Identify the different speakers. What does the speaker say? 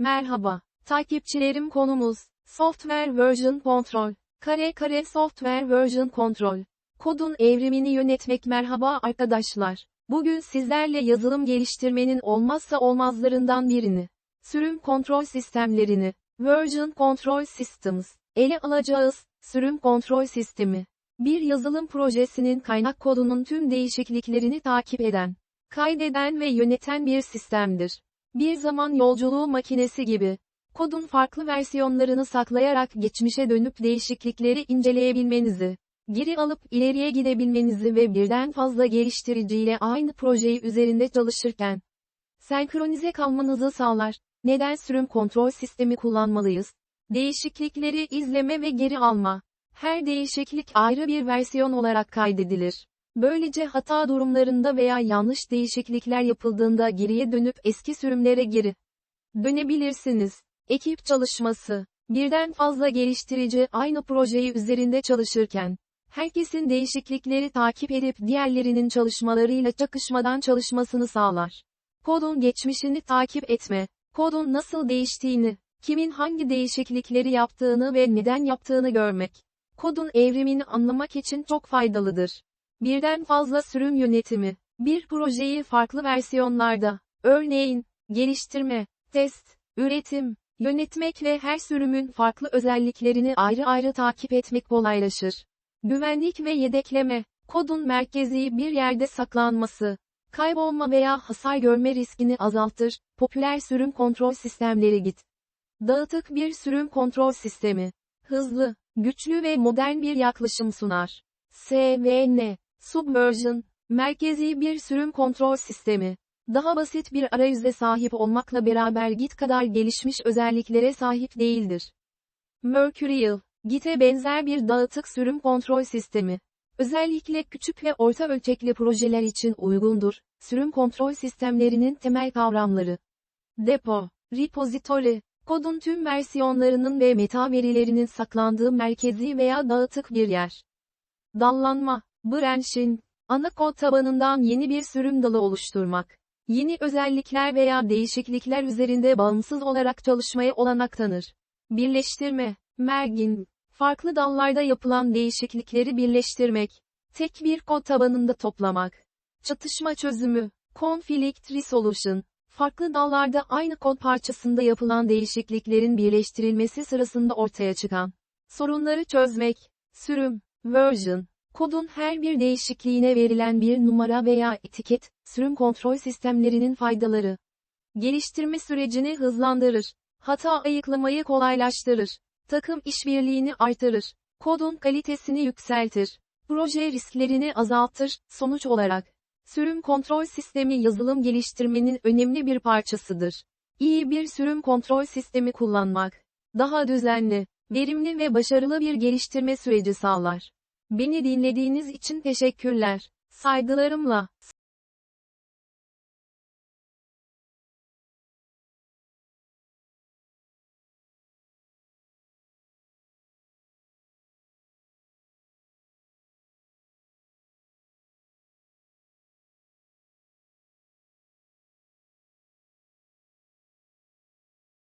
Speaker 1: Merhaba. Takipçilerim konumuz, Software Version Control. Kare kare Software Version Control. Kodun evrimini yönetmek merhaba arkadaşlar. Bugün sizlerle yazılım geliştirmenin olmazsa olmazlarından birini, sürüm kontrol sistemlerini, Version Control Systems, ele alacağız, sürüm kontrol sistemi. Bir yazılım projesinin kaynak kodunun tüm değişikliklerini takip eden, kaydeden ve yöneten bir sistemdir. Bir zaman yolculuğu makinesi gibi, kodun farklı versiyonlarını saklayarak geçmişe dönüp değişiklikleri inceleyebilmenizi, geri alıp ileriye gidebilmenizi ve birden fazla geliştiriciyle aynı projeyi üzerinde çalışırken, senkronize kalmanızı sağlar. Neden sürüm kontrol sistemi kullanmalıyız? Değişiklikleri izleme ve geri alma. Her değişiklik ayrı bir versiyon olarak kaydedilir. Böylece hata durumlarında veya yanlış değişiklikler yapıldığında geriye dönüp eski sürümlere geri dönebilirsiniz. Ekip çalışması. Birden fazla geliştirici aynı projeyi üzerinde çalışırken, herkesin değişiklikleri takip edip diğerlerinin çalışmalarıyla çakışmadan çalışmasını sağlar. Kodun geçmişini takip etme, kodun nasıl değiştiğini, kimin hangi değişiklikleri yaptığını ve neden yaptığını görmek, kodun evrimini anlamak için çok faydalıdır. Birden fazla sürüm yönetimi, bir projeyi farklı versiyonlarda, örneğin, geliştirme, test, üretim, yönetmek ve her sürümün farklı özelliklerini ayrı ayrı takip etmek kolaylaşır. Güvenlik ve yedekleme, kodun merkezi bir yerde saklanması, kaybolma veya hasar görme riskini azaltır, popüler sürüm kontrol sistemleri git. Dağıtık bir sürüm kontrol sistemi, hızlı, güçlü ve modern bir yaklaşım sunar. SVN, Subversion, merkezi bir sürüm kontrol sistemi. Daha basit bir arayüze sahip olmakla beraber Git kadar gelişmiş özelliklere sahip değildir. Mercurial, Git'e benzer bir dağıtık sürüm kontrol sistemi. Özellikle küçük ve orta ölçekli projeler için uygundur. Sürüm kontrol sistemlerinin temel kavramları. Depo, repository, kodun tüm versiyonlarının ve meta verilerinin saklandığı merkezi veya dağıtık bir yer. Dallanma, branching, ana kod tabanından yeni bir sürüm dalı oluşturmak. Yeni özellikler veya değişiklikler üzerinde bağımsız olarak çalışmaya olanak tanır. Birleştirme, merging, farklı dallarda yapılan değişiklikleri birleştirmek. Tek bir kod tabanında toplamak. Çatışma çözümü, conflict resolution, farklı dallarda aynı kod parçasında yapılan değişikliklerin birleştirilmesi sırasında ortaya çıkan sorunları çözmek. Sürüm, version, kodun her bir değişikliğine verilen bir numara veya etiket, sürüm kontrol sistemlerinin faydaları. Geliştirme sürecini hızlandırır. Hata ayıklamayı kolaylaştırır. Takım işbirliğini artırır. Kodun kalitesini yükseltir. Proje risklerini azaltır. Sonuç olarak, sürüm kontrol sistemi yazılım geliştirmenin önemli bir parçasıdır. İyi bir sürüm kontrol sistemi kullanmak, daha düzenli, verimli ve başarılı bir geliştirme süreci sağlar. Beni dinlediğiniz için teşekkürler. Saygılarımla.